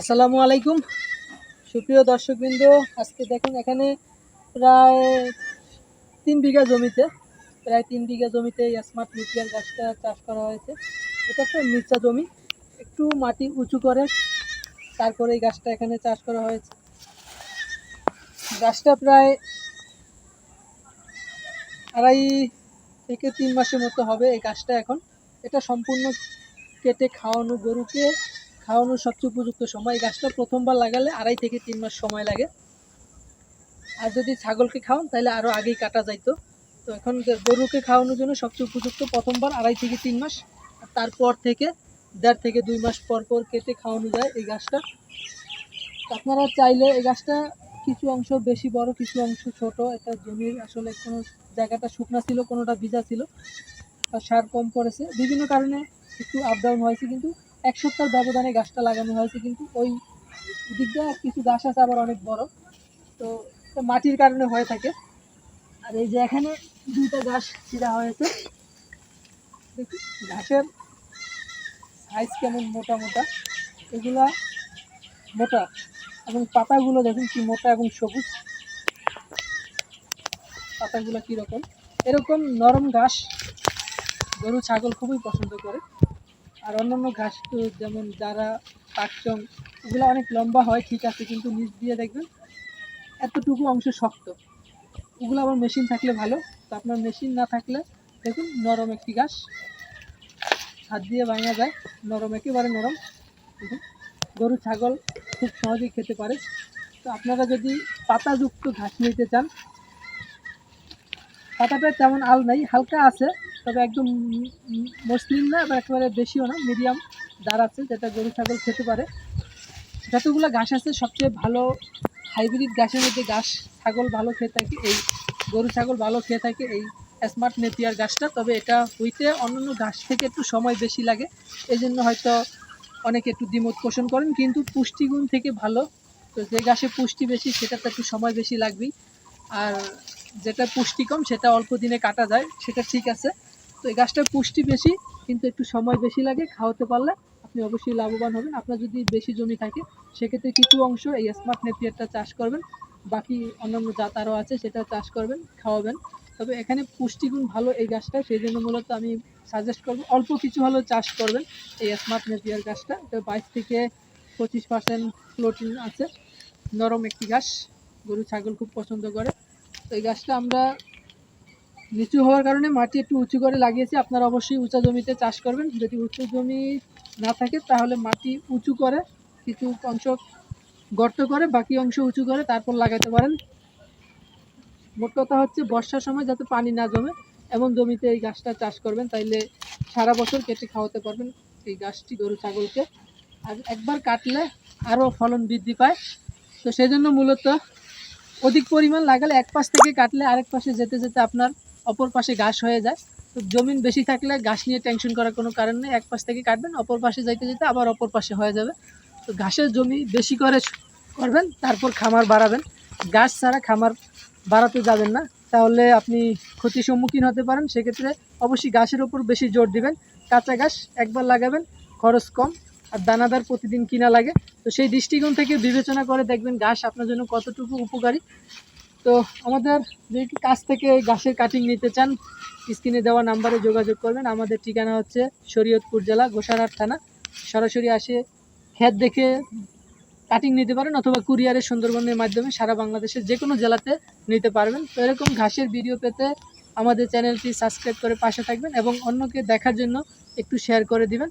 আসসালামু আলাইকুম। সুপ্রিয় দর্শকবৃন্দ, আজকে দেখুন এখানে প্রায় তিন বিঘা জমিতে, প্রায় তিন বিঘা জমিতে স্মার্ট মিটিয়ার গাছটা চাষ করা হয়েছে। এটা একটা মির্চা জমি, একটু মাটি উঁচু করে তারপরে এই গাছটা এখানে চাষ করা হয়েছে। গাছটা প্রায় আড়াই থেকে তিন মাসের মতো হবে এই গাছটা এখন। এটা সম্পূর্ণ কেটে খাওয়ানো গরুকে খাওয়ানোর সবচেয়ে উপযুক্ত সময়। গাছটা প্রথমবার লাগালে আড়াই থেকে তিন মাস সময় লাগে। আর যদি ছাগলকে খাওয়ান, তাহলে আরও আগেই কাটা যাইতো। তো এখন গরুকে খাওয়ানোর জন্য সবচেয়ে উপযুক্ত প্রথমবার আড়াই থেকে তিন মাস তারপর থেকে দেড় থেকে দুই মাস পর পর কেটে খাওয়ানো যায় এই গাছটা। আপনারা চাইলে এই গাছটা কিছু অংশ বেশি, বড় কিছু অংশ ছোট এটা জমির আসলে কোনো জায়গাটা শুকনা ছিল, কোনোটা ভিজা ছিল আর সার কম পড়েছে। বিভিন্ন কারণে একটু আপ ডাউন হয়েছে, কিন্তু এক সপ্তাহ ব্যবধানে গাছটা লাগানো হয়েছে, কিন্তু ওই দিকটা কিছু গাছ আছে আবার অনেক বড়। তো মাটির কারণে হয়ে থাকে। আর এই যে এখানে দুইটা গাছ ছিঁড়া হয়েছে। ঘাসের সাইজ কেমন মোটা মোটা। এগুলা মোটা। এবং পাতাগুলো দেখুন কি মোটা এবং সবুজ। পাতাগুলো কীরকম এরকম নরম ঘাস গরু, ছাগল খুবই পছন্দ করে। আর অন্যান্য ঘাস তো যেমন যারা পাকচং ওগুলো অনেক লম্বা হয়, ঠিক আছে, কিন্তু নিচ দিয়ে দেখবেন এতটুকু অংশ শক্ত। ওগুলো আবার মেশিন থাকলে ভালো, তো আপনার মেশিন না থাকলে দেখুন নরম একটি ঘাস। হাত দিয়ে ভাঙা যায়, নরম, একেবারে নরম। গরু, ছাগল খুব সহজেই খেতে পারে। তো আপনারা যদি পাতাযুক্ত ঘাস নিতে চান পাতাটা তেমন আল নাই, হালকা আছে, তবে একদম মসলিন না বা একেবারে বেশিও না মিডিয়াম দাঁড় আছে, যেটা গরু, ছাগল খেতে পারে। যতগুলো ঘাস আছে, সবচেয়ে ভালো হাইব্রিড ঘাসের মধ্যে ঘাস, ছাগল ভালো খেয়ে থাকে, এই গরু, ছাগল ভালো খেয়ে থাকে এই স্মার্ট নেপিয়ার গাছটা তবে এটা হইতে অন্যান্য ঘাস থেকে একটু সময় বেশি লাগে। এই জন্য হয়তো অনেকে একটু দ্বিমত পোষণ করেন, কিন্তু পুষ্টিগুণ থেকে ভালো। তো যে গাছে পুষ্টি বেশি, সেটাতে একটু সময় বেশি লাগবেই। আর যেটা পুষ্টি কম সেটা অল্প দিনে কাটা যায়, সেটা ঠিক আছে। তো এই গাছটার পুষ্টি বেশি, কিন্তু একটু সময় বেশি লাগে, খাওয়াতে পারলে আপনি অবশ্যই লাভবান হবেন। আপনার যদি বেশি জমি থাকে, সেক্ষেত্রে কিছু অংশ এই স্মার্ট নেপিয়ারটা চাষ করবেন। বাকি অন্যান্য জাত আরও আছে সেটা চাষ করবেন, খাওয়াবেন। তবে এখানে পুষ্টিগুণ ভালো এই গাছটা, সেই জন্য মূলত আমি সাজেস্ট করব, অল্প কিছু হলেও চাষ করবেন এই স্মার্ট নেপিয়ার গাছটা। এটা বাইশ থেকে পঁচিশ পার্সেন্ট প্রোটিন আছে। নরম একটি গাছ, গরু, ছাগল খুব পছন্দ করে। তো এই গাছটা আমরা নিচু হওয়ার কারণে মাটি একটু উঁচু করে লাগিয়েছি। আপনারা অবশ্যই উঁচা জমিতে চাষ করবেন। যদি উঁচু জমি না থাকে, তাহলে মাটি উঁচু করে, কিছু অংশ গর্ত করে, বাকি অংশ উঁচু করে তারপর লাগাতে পারেন। মোট কথা হচ্ছে, বর্ষার সময় যাতে পানি না জমে, এমন জমিতে এই গাছটা চাষ করবেন। তাইলে সারা বছর কেটে খাওয়াতে পারবেন এই গাছটি গরু, ছাগলকে। আর একবার কাটলে আরও ফলন বৃদ্ধি পায়। তো সেই জন্য মূলত অধিক পরিমাণ লাগালে এক পাশ থেকে কাটলে আরেক পাশে যেতে যেতে আপনার অপর পাশে ঘাস হয়ে যায়। তো জমিন বেশি থাকলে ঘাস নিয়ে টেনশন করার কোনো কারণ নেই। এক পাশ থেকে কাটবেন, অপর পাশে যেতে যেতে আবার অপর পাশে হয়ে যাবে। তো ঘাসের জমি বেশি করে করবেন, তারপর খামার বাড়াবেন। গাছ ছাড়া খামার বাড়াতে যাবেন না। তাহলে আপনি ক্ষতির সম্মুখীন হতে পারেন। সেক্ষেত্রে অবশ্যই গাছের ওপর বেশি জোর দিবেন। কাঁচা গাছ একবার লাগাবেন, খরচ কম। আর দানাদার প্রতিদিন কিনা লাগে। তো সেই দৃষ্টিকোণ থেকে বিবেচনা করে দেখবেন ঘাস আপনার জন্য কতটুকু উপকারী। তো আমাদের যে কাছ থেকে ঘাসের কাটিং নিতে চান, স্ক্রিনে দেওয়া নাম্বারে যোগাযোগ করবেন। আমাদের ঠিকানা হচ্ছে শরীয়তপুর জেলা, গোসারহাট থানা। সরাসরি আসে ক্ষেত দেখে কাটিং নিতে পারেন অথবা কুরিয়ারের সুন্দরবনের মাধ্যমে সারা বাংলাদেশের যে কোনো জেলাতে নিতে পারবেন। তো এরকম ঘাসের ভিডিও পেতে আমাদের চ্যানেলটি সাবস্ক্রাইব করে পাশে থাকবেন এবং অন্যকে দেখার জন্য একটু শেয়ার করে দিবেন।